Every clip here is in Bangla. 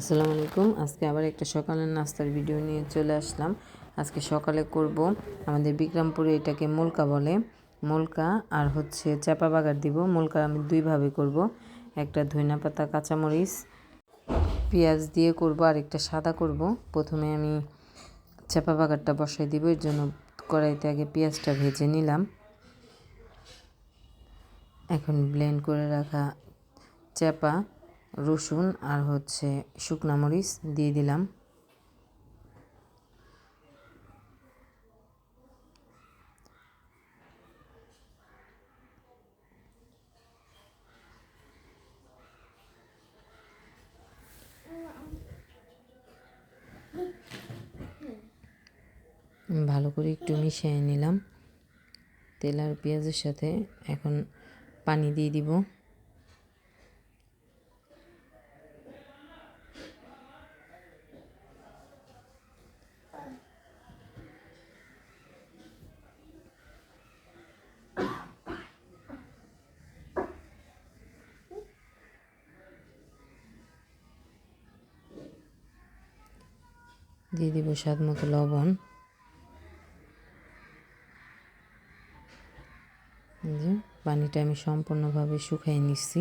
আসসালামু আলাইকুম। আজকে আবার একটা সকালের নাস্তার ভিডিও নিয়ে চলে আসলাম। আজকে সকালে করব আমাদের বিক্রমপুরে এটাকে মুলকা বলে। মুলকা আর হচ্ছে চাপা বাগার দিব। মুলকা আমি দুইভাবে করব। একটা ধইনা পাতা, কাঁচামরিচ, পেঁয়াজ দিয়ে করব আর একটা সাদা করব। প্রথমে আমি চাপা বাগারটা বসাই দিব। এর জন্য কড়াইতে আগে পেঁয়াজটা ভেজে নিলাম। এখন ব্লেন্ড করে রাখা চাপা রসুন আর হচ্ছে শুকনা মরিচ দিয়ে দিলাম। ভালো করে একটু মিশিয়ে নিলাম। তেল আর পেঁয়াজের সাথে এখন পানি দিয়ে দিব। দিয়ে দিব স্বাদ মতো লবণ। যে পানিটা আমি সম্পূর্ণভাবে শুকাই নিচ্ছি।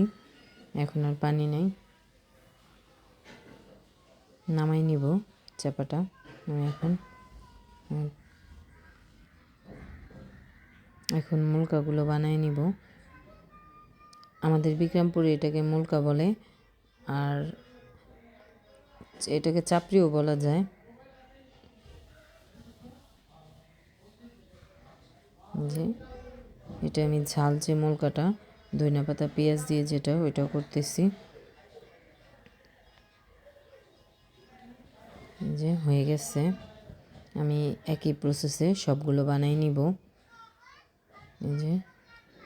এখন আর পানি নেই। নামাই নিব চাপাটা। আমি এখন এখন মুলকাগুলো বানাই নিব। আমাদের বিক্রমপুরে এটাকে মুলকা বলে, আর এটাকে চাপড়িও বলা যায়। যে এটা আমি ঝাল যে মোলকাটা ধনিয়া পাতা, পেঁয়াজ দিয়ে যেটা, ওইটাও করতেছি। যে হয়ে গেছে। আমি একই প্রসেসে সবগুলো বানাই নিব। এই যে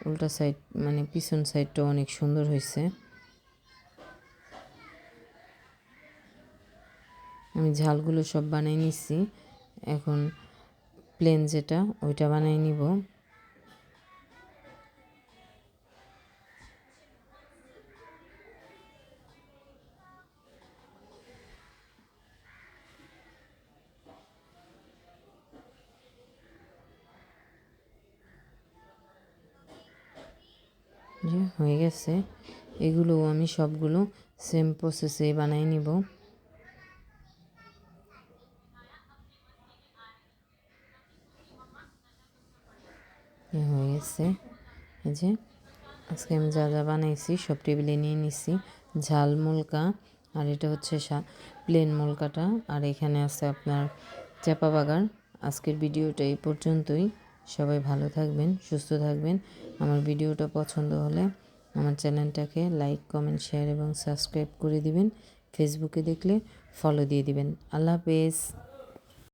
উল্টা সাইড মানে পিছন সাইডটা অনেক সুন্দর হয়েছে আমি ঝালগুলো সব বানাই নিচ্ছি এখন প্লেন যেটা ওইটা বানাই নিব। হয়ে গেছে। এগুলো আমি সবগুলো সেম প্রসেসে বানাই নিব। হয়ে গেছে। এই যে আজকে আমি যা যা বানাইছি সব টেবিলে নিয়ে নিছি। ঝাল মুলকা আর এটা হচ্ছে প্লেন মুলকাটা। আর এখানে আছে আপনার চাপা বাগান আজকের ভিডিওটা এই পর্যন্তই। সবাই ভালো থাকবেন, সুস্থ থাকবেন। আমার ভিডিওটা পছন্দ হলে আমার চ্যানেলটাকে লাইক, কমেন্ট, শেয়ার এবং সাবস্ক্রাইব করে দিবেন। ফেসবুকে দেখলে ফলো দিয়ে দিবেন। আল্লাহ হাফেজ।